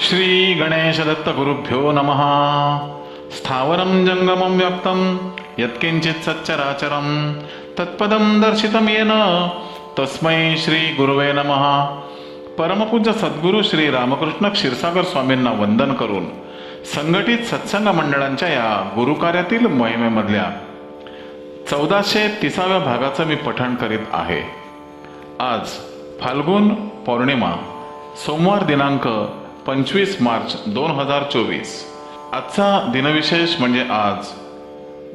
श्री गणेश दत्त गुरुभ्यो नमः। स्थावरं जङ्गमं व्यक्तं यत्किञ्चित् सच्चराचरं। तत्पदं दर्शितं येन तस्मै श्री गुरुवे नमः। परमपूज्य सद्गुरू श्री रामकृष्ण क्षीरसागर स्वामींना वंदन करून संघटित सत्संग मंडळांच्या या गुरुकार्यातील मोहिमेमधल्या चौदाशे तिसाव्या भागाचं मी पठण करीत आहे. आज फाल्गुन पौर्णिमा सोमवार दिनांक पंचवीस मार्च दोन हजार चोवीस. आजचा दिनविशेष म्हणजे आज.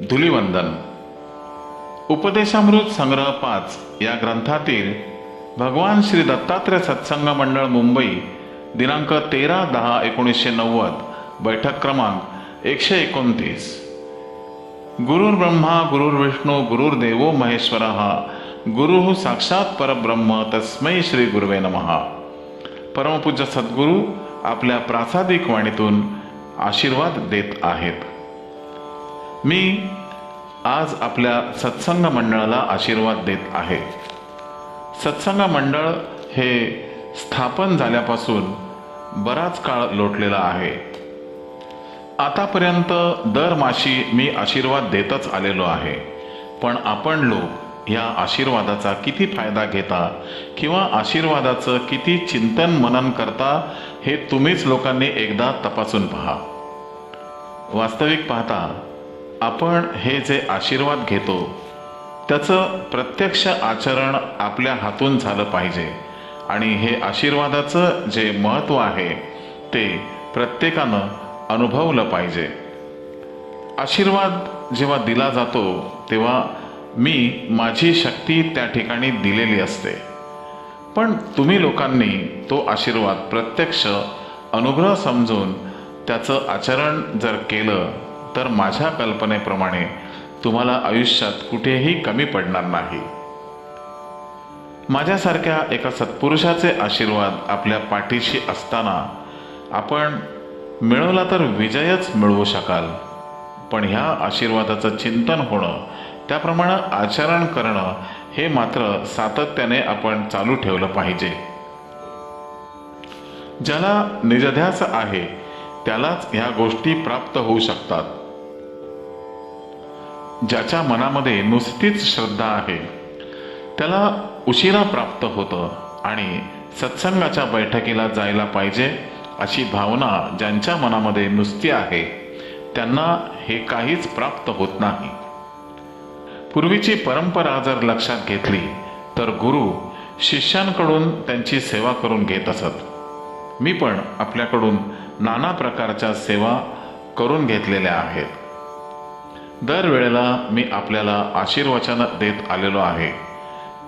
धुलिवंदन. उपदेशामृत संग्रह पाच या ग्रंथातील भगवान श्री दत्तात्रय सत्संग मंडळ मुंबई दिनांक तेरा दहा एकोणीसशे नव्वद बैठक क्रमांक एकशे एकोणतीस. गुरुर्ब्रह्मा गुरुर्विष्णू गुरुर्देवो महेश्वर गुरु साक्षात परब्रह्म तस्मै श्री गुरुवे नमः. परमपूज्य सद्गुरू आपल्या प्रासादिक वाणीतून आशीर्वाद देत आहेत. मी आज आपल्या सत्संग मंडळाला आशीर्वाद देत आहे. सत्संग मंडळ हे स्थापन झाल्यापासून बराच काळ लोटलेला आहे. आतापर्यंत दरमाशी मी आशीर्वाद देतच आलेलो आहे. पण आपण लोक या आशीर्वादाचा किती फायदा घेता किंवा आशीर्वादाचं किती चिंतन मनन करता हे तुम्हीच लोकांनी एकदा तपासून पहा. वास्तविक पाहता आपण हे जे आशीर्वाद घेतो त्याचं प्रत्यक्ष आचरण आपल्या हातून झालं पाहिजे आणि हे आशीर्वादाचं जे महत्त्व आहे ते प्रत्येकानं अनुभवलं पाहिजे. आशीर्वाद जेव्हा दिला जातो तेव्हा मी माझी शक्ती त्या ठिकाणी दिलेली असते. पण तुम्ही लोकांनी तो आशीर्वाद प्रत्यक्ष अनुग्रह समजून त्याचं आचरण जर केलं तर माझ्या कल्पनेप्रमाणे तुम्हाला आयुष्यात कुठेही कमी पडणार नाही. माझ्यासारख्या एका सत्पुरुषाचे आशीर्वाद आपल्या पाठीशी असताना आपण मिळवला तर विजयच मिळवू शकाल. पण ह्या आशीर्वादाचं चिंतन होणं त्याप्रमाणे आचरण करणं हे मात्र सातत्याने आपण चालू ठेवलं पाहिजे. ज्याला निजध्यास आहे त्यालाच ह्या गोष्टी प्राप्त होऊ शकतात. ज्याच्या मनामध्ये नुसतीच श्रद्धा आहे त्याला उशिरा प्राप्त होतं आणि सत्संगाच्या बैठकीला जायला पाहिजे अशी भावना ज्यांच्या मनामध्ये नुसती आहे त्यांना हे काहीच प्राप्त होत नाही. पूर्वीची परंपरा जर लक्षात घेतली तर गुरु शिष्यांकडून त्यांची सेवा करून घेत असत. मी पण आपल्याकडून नाना प्रकारच्या सेवा करून घेतलेल्या आहेत. दरवेळेला मी आपल्याला आशीर्वचन देत आलेलो आहे.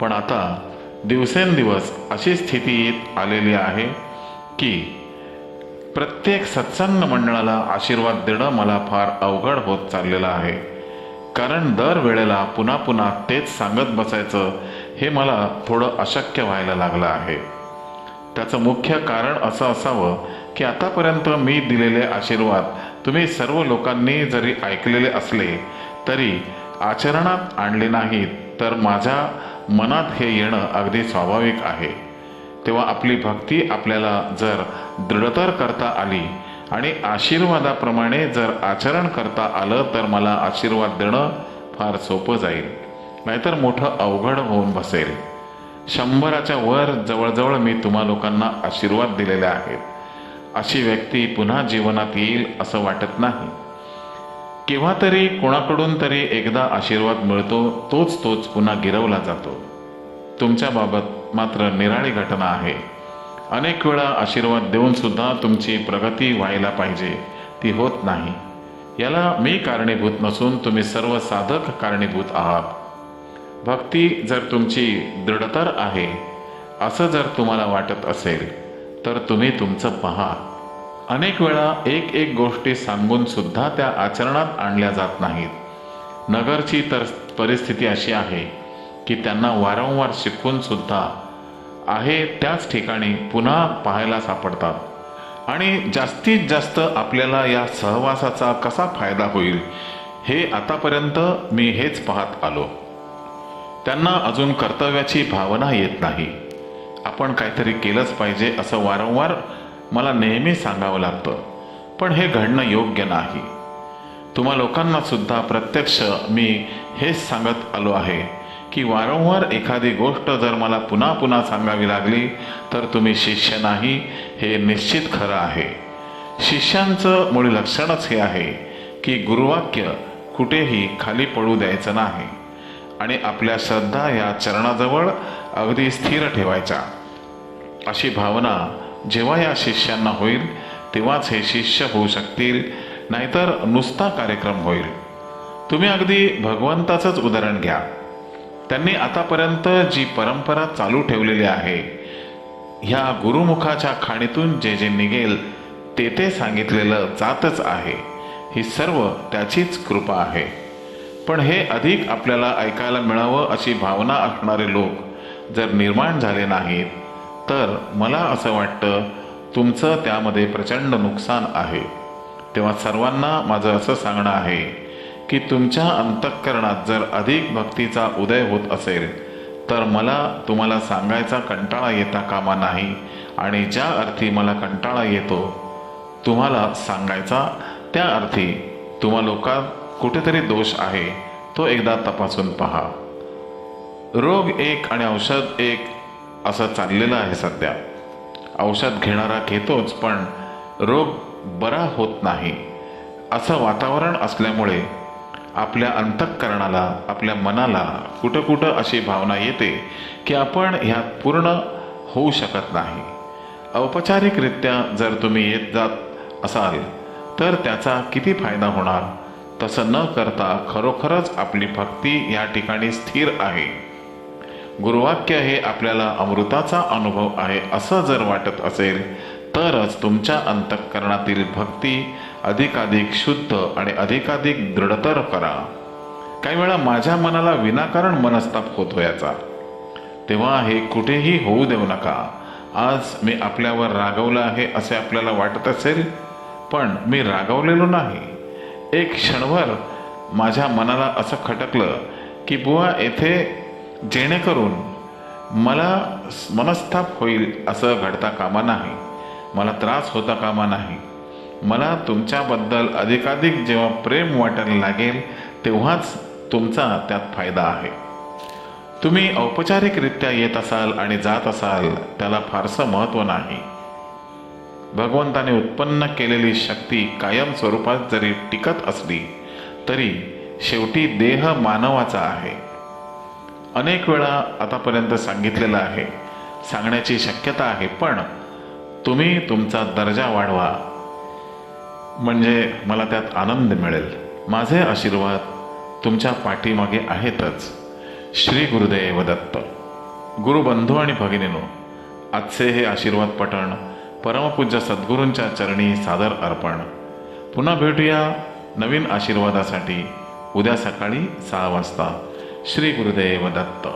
पण आता दिवसेंदिवस अशी स्थिती येत आलेली आहे की प्रत्येक सत्संग मंडळाला आशीर्वाद देणं मला फार अवघड होत चाललेलं आहे. कारण दर वेळेला पुन्हा पुन्हा तेच सांगत बसायचं हे मला थोडं अशक्य व्हायला लागलं आहे. त्याचं मुख्य कारण असं असावं की आतापर्यंत मी दिलेले आशीर्वाद तुम्ही सर्व लोकांनी जरी ऐकलेले असले तरी आचरणात आणले नाहीत तर माझ्या मनात हे येणं अगदी स्वाभाविक आहे. तेव्हा आपली भक्ती आपल्याला जर दृढतर करता आली आणि आशीर्वादाप्रमाणे जर आचरण करता आलं तर मला आशीर्वाद देणं फार सोपं जाईल. नाहीतर मोठं अवघड होऊन बसेल. शंभराच्या वर जवळजवळ मी तुम्हा लोकांना आशीर्वाद दिलेले आहेत. अशी व्यक्ती पुन्हा जीवनात येईल असं वाटत नाही. केव्हा तरी कोणाकडून तरी एकदा आशीर्वाद मिळतो तोच तोच पुन्हा गिरवला जातो. तुमच्याबाबत मात्र निराळी घटना आहे. अनेक वेळा आशीर्वाद देऊन सुद्धा तुमची प्रगती व्हायला पाहिजे. ती होत नाही. याला मी कारणीभूत नसून तुम्ही सर्व साधक कारणीभूत आहात. भक्ती जर तुमची दृढतर आहे असं जर तुम्हाला वाटत असेल तर तुम्ही तुमचं पहा. अनेक वेळा एक एक गोष्टी सांगून सुद्धा त्या आचरणात आणल्या जात नाहीत. नगरची तर परिस्थिती अशी आहे की त्यांना वारंवार शिकवून सुद्धा आहे त्याच ठिकाणी पुन्हा पाहायला सापडतात. आणि जास्तीत जास्त आपल्याला या सहवासाचा कसा फायदा होईल हे आतापर्यंत मी हेच पाहत आलो. त्यांना अजून कर्तव्याची भावना येत नाही. आपण काहीतरी केलंच पाहिजे असं वारंवार मला नेहमी सांगावं लागतं पण हे घडणं योग्य नाही. तुम्हा लोकांना सुद्धा प्रत्यक्ष मी हेच सांगत आलो आहे की वारंवार एखादी गोष्ट जर मला पुन्हा पुन्हा सांगावी लागली तर तुम्ही शिष्य नाही हे निश्चित खरं आहे. शिष्यांचं मूळ लक्षणच हे आहे की गुरुवाक्य कुठेही खाली पडू द्यायचं नाही आणि आपल्या श्रद्धा या चरणाजवळ अगदी स्थिर ठेवायच्या अशी भावना जेव्हा या शिष्यांना होईल तेव्हाच हे शिष्य होऊ शकतील नाहीतर नुसता कार्यक्रम होईल. तुम्ही अगदी भगवंताचंच उदाहरण घ्या. त्यांनी आतापर्यंत जी परंपरा चालू ठेवलेली आहे ह्या गुरुमुखाच्या खाणीतून जे जे निघेल ते ते सांगितलेलं जातच आहे. ही सर्व त्याचीच कृपा आहे. पण हे अधिक आपल्याला ऐकायला मिळावं अशी भावना असणारे लोक जर निर्माण झाले नाहीत तर मला असं वाटतं तुमचं त्यामध्ये प्रचंड नुकसान आहे. तेव्हा सर्वांना माझं असं सांगणं आहे की तुमच्या अंतःकरणात जर अधिक भक्तीचा उदय होत असेल तर मला तुम्हाला सांगायचा कंटाळा येता कामा नाही. आणि ज्या अर्थी मला कंटाळा येतो तुम्हाला सांगायचा त्या अर्थी तुम्हा लोकात कुठेतरी दोष आहे तो एकदा तपासून पहा. रोग एक आणि औषध एक असं चाललेलं आहे सध्या. औषध घेणारा घेतोच पण रोग बरा होत नाही. असं वातावरण असल्यामुळे आपल्या अंतःकरणाला आपल्या मनाला कुठं कुठं अशी भावना येते की आपण ह्यात पूर्ण होऊ शकत नाही. औपचारिकरित्या जर तुम्ही येत जात असाल तर त्याचा किती फायदा होणार? तसं न करता खरोखरच आपली भक्ती या ठिकाणी स्थिर आहे. गुरुवाक्य हे आपल्याला अमृताचा अनुभव आहे असं जर वाटत असेल तरच तुमच्या अंतःकरणातील भक्ती अधिकाधिक शुद्ध आणि अधिकाधिक दृढतर करा. काही वेळा माझ्या मनाला विनाकारण मनस्ताप होतो याचा. तेव्हा हे कुठेही होऊ देऊ नका. आज मी आपल्यावर रागवलं आहे असे आपल्याला वाटत असेल पण मी रागवलेलो नाही. एक क्षणभर माझ्या मनाला असं खटकलं की बुवा येथे जेणेकरून मला मनस्ताप होईल असं घडता कामा नाही. मला त्रास होता कामा नाही. मला तुमच्याबद्दल अधिकाधिक जेव्हा प्रेम वाटायला लागेल तेव्हाच तुमचा त्यात फायदा आहे. तुम्ही औपचारिकरित्या येत असाल आणि जात असाल त्याला फारसं महत्त्व नाही. भगवंताने उत्पन्न केलेली शक्ती कायम स्वरूपात जरी टिकत असली तरी शेवटी देह मानवाचा आहे. अनेक वेळा आतापर्यंत सांगितलेलं आहे सांगण्याची शक्यता आहे पण तुम्ही तुमचा दर्जा वाढवा. म्हणजे मला त्यात आनंद मिळेल. माझे आशीर्वाद तुमच्या पाठीमागे आहेतच. श्री गुरुदेव दत्त. गुरुबंधू आणि भगिनीनो आजचे हे आशीर्वाद पठण परमपूज्य सद्गुरूंच्या चरणी सादर अर्पण. पुन्हा भेटूया नवीन आशीर्वादासाठी उद्या सकाळी सहा वाजता. श्री गुरुदेव दत्त.